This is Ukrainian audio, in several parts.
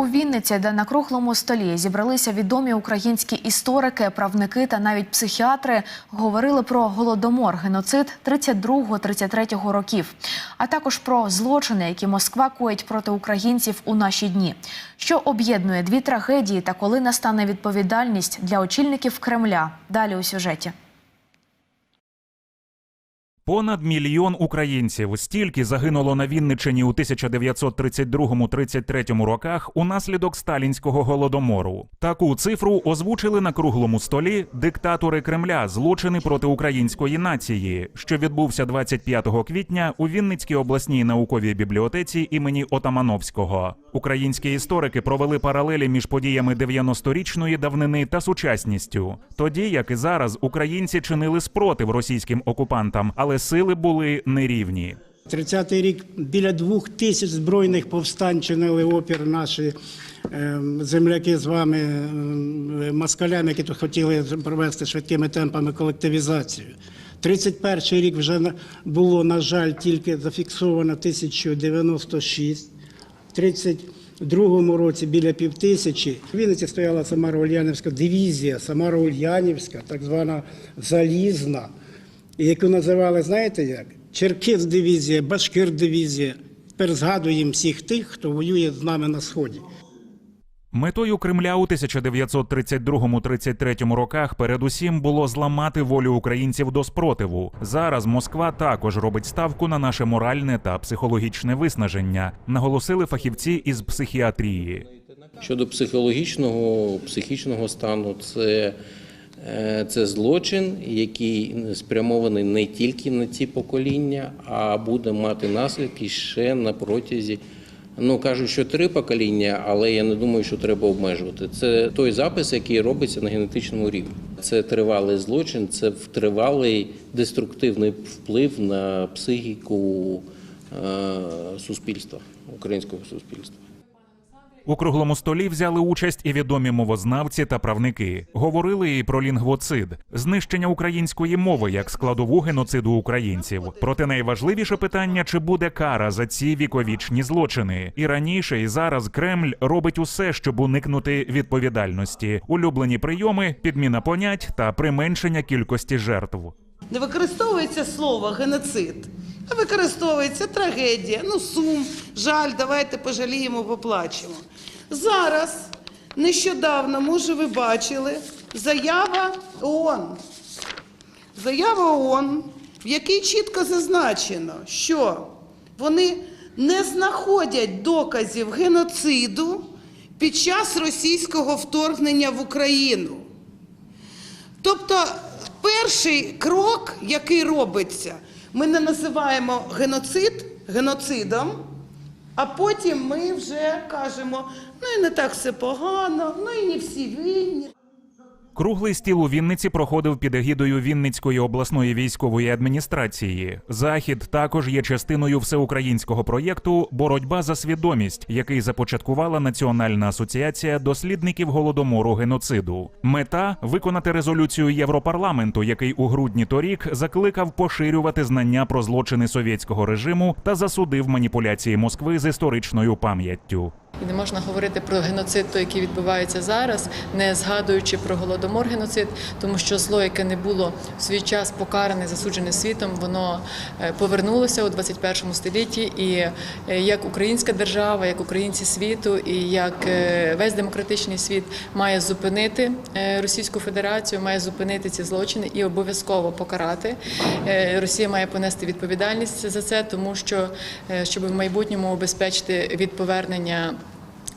У Вінниці, де на круглому столі зібралися відомі українські історики, правники та навіть психіатри, говорили про голодомор, геноцид 32-33 років, а також про злочини, які Москва коїть проти українців у наші дні. Що об'єднує дві трагедії та коли настане відповідальність для очільників Кремля? Далі у сюжеті. Понад мільйон українців стільки загинуло на Вінниччині у 1932-33 роках унаслідок сталінського голодомору. Таку цифру озвучили на круглому столі диктатори Кремля злочини проти української нації, що відбувся 25 квітня у Вінницькій обласній науковій бібліотеці імені Отамановського. Українські історики провели паралелі між подіями 90-річної давнини та сучасністю. Тоді, як і зараз, українці чинили спротив російським окупантам, але сили були нерівні. 30-й рік біля двох тисяч збройних повстань чинили опір наші е, земляки з вами, е, москалям, які тут хотіли провести швидкими темпами колективізацію. 31-й рік вже було, на жаль, тільки зафіксовано 1096. В 32-му році біля півтисячі. В Вінниці стояла Самаро-Ульянівська дивізія, Самаро-Ульянівська, так звана залізна, яку називали, знаєте як? Черкес дивізія, Башкир дивізія. Тепер згадуємо всіх тих, хто воює з нами на сході. Метою Кремля у 1932-33 роках передусім було зламати волю українців до спротиву. Зараз Москва також робить ставку на наше моральне та психологічне виснаження, наголосили фахівці із психіатрії. Щодо психологічного, психічного стану, це, це злочин, який спрямований не тільки на ці покоління, а буде мати наслідки ще на протязі. Ну кажуть, що три покоління, але я не думаю, що треба обмежувати. Це той запис, який робиться на генетичному рівні. Це тривалий злочин, це тривалий деструктивний вплив на психіку е, суспільства, українського суспільства. У круглому столі взяли участь і відомі мовознавці та правники. Говорили і про лінгвоцид, знищення української мови як складову геноциду українців. Проте найважливіше питання, чи буде кара за ці віковічні злочини. І раніше, і зараз Кремль робить усе, щоб уникнути відповідальності. Улюблені прийоми, підміна понять та применшення кількості жертв. Не використовується слово геноцид, використовується трагедія, ну сум, жаль, давайте пожаліємо, поплачемо. Зараз, нещодавно, може, ви бачили, заява ООН. Заява ООН, в якій чітко зазначено, що вони не знаходять доказів геноциду під час російського вторгнення в Україну. Тобто, перший крок, який робиться, ми не називаємо геноцид геноцидом, а потім ми вже кажемо, ну і не так все погано, ну і не всі винні. Круглий стіл у Вінниці проходив під егідою Вінницької обласної військової адміністрації. Захід також є частиною всеукраїнського проєкту Боротьба за свідомість, який започаткувала Національна асоціація дослідників голодомору геноциду. Мета виконати резолюцію Європарламенту, який у грудні торік закликав поширювати знання про злочини совєтського режиму та засудив маніпуляції Москви з історичною пам'яттю. І не можна говорити про геноцид, той, який відбувається зараз, не згадуючи про голодомор геноцид, тому що зло, яке не було в свій час покаране, засуджене світом, воно е, повернулося у 21 столітті. І е, як українська держава, як українці світу, і як е, весь демократичний світ має зупинити Російську Федерацію, має зупинити ці злочини і обов'язково покарати. Росія має понести відповідальність за це, тому що щоб в майбутньому обезпечити від повернення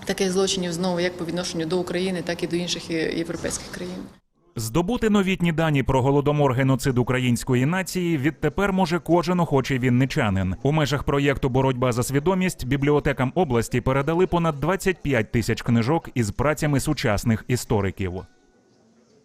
таких злочинів знову як по відношенню до України, так і до інших європейських країн. Здобути новітні дані про голодомор геноцид української нації відтепер може кожен охочий вінничанин. У межах проєкту Боротьба за свідомість бібліотекам області передали понад 25 тисяч книжок із працями сучасних істориків.